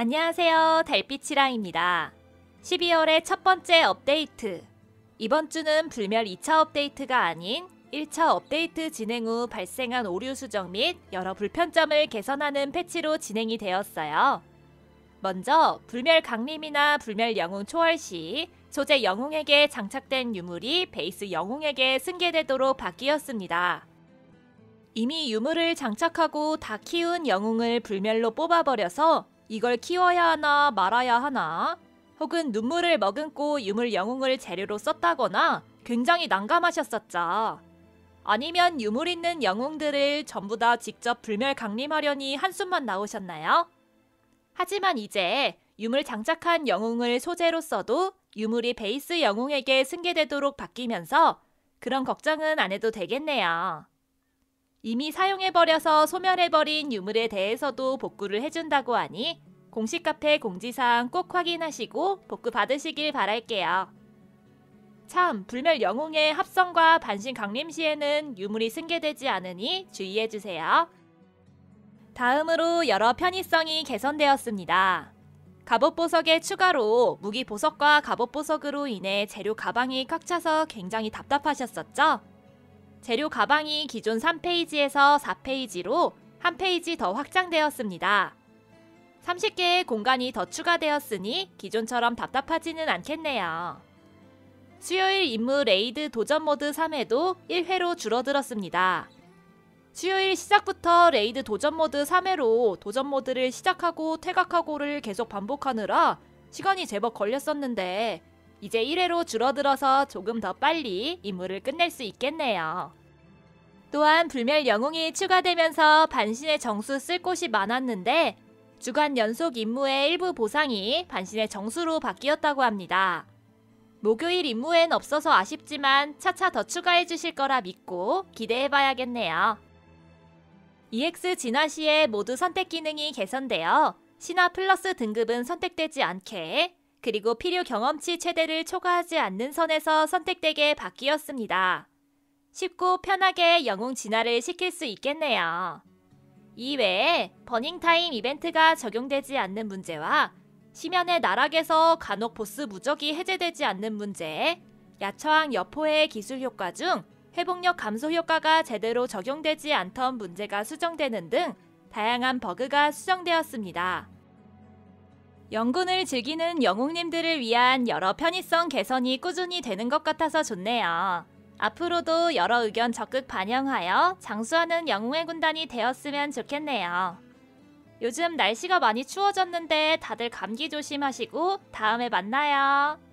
안녕하세요. 달빛이랑입니다. 12월의 첫 번째 업데이트. 이번 주는 불멸 2차 업데이트가 아닌 1차 업데이트 진행 후 발생한 오류 수정 및 여러 불편점을 개선하는 패치로 진행이 되었어요. 먼저 불멸 강림이나 불멸 영웅 초월 시 소재 영웅에게 장착된 유물이 베이스 영웅에게 승계되도록 바뀌었습니다. 이미 유물을 장착하고 다 키운 영웅을 불멸로 뽑아버려서 이걸 키워야 하나 말아야 하나 혹은 눈물을 머금고 유물 영웅을 재료로 썼다거나 굉장히 난감하셨었죠. 아니면 유물 있는 영웅들을 전부 다 직접 불멸 강림하려니 한숨만 나오셨나요? 하지만 이제 유물 장착한 영웅을 소재로 써도 유물이 베이스 영웅에게 승계되도록 바뀌면서 그런 걱정은 안 해도 되겠네요. 이미 사용해버려서 소멸해버린 유물에 대해서도 복구를 해준다고 하니 공식 카페 공지사항 꼭 확인하시고 복구 받으시길 바랄게요. 참, 불멸 영웅의 합성과 반신 강림 시에는 유물이 승계되지 않으니 주의해주세요. 다음으로 여러 편의성이 개선되었습니다. 갑옷 보석의 추가로 무기 보석과 갑옷 보석으로 인해 재료 가방이 꽉 차서 굉장히 답답하셨었죠? 재료 가방이 기존 3페이지에서 4페이지로 한 페이지 더 확장되었습니다. 30개의 공간이 더 추가되었으니 기존처럼 답답하지는 않겠네요. 수요일 임무 레이드 도전 모드 3회도 1회로 줄어들었습니다. 수요일 시작부터 레이드 도전 모드 3회로 도전 모드를 시작하고 퇴각하고를 계속 반복하느라 시간이 제법 걸렸었는데 이제 1회로 줄어들어서 조금 더 빨리 임무를 끝낼 수 있겠네요. 또한 불멸 영웅이 추가되면서 반신의 정수 쓸 곳이 많았는데 주간 연속 임무의 일부 보상이 반신의 정수로 바뀌었다고 합니다. 목요일 임무엔 없어서 아쉽지만 차차 더 추가해 주실 거라 믿고 기대해 봐야겠네요. EX 진화 시에 모두 선택 기능이 개선되어 신화 플러스 등급은 선택되지 않게 그리고 필요 경험치 최대를 초과하지 않는 선에서 선택되게 바뀌었습니다. 쉽고 편하게 영웅 진화를 시킬 수 있겠네요. 이외에 버닝타임 이벤트가 적용되지 않는 문제와 시면의 나락에서 간혹 보스 무적이 해제되지 않는 문제, 야처왕 여포의 기술 효과 중 회복력 감소 효과가 제대로 적용되지 않던 문제가 수정되는 등 다양한 버그가 수정되었습니다. 영군을 즐기는 영웅님들을 위한 여러 편의성 개선이 꾸준히 되는 것 같아서 좋네요. 앞으로도 여러 의견 적극 반영하여 장수하는 영웅의 군단이 되었으면 좋겠네요. 요즘 날씨가 많이 추워졌는데 다들 감기 조심하시고 다음에 만나요.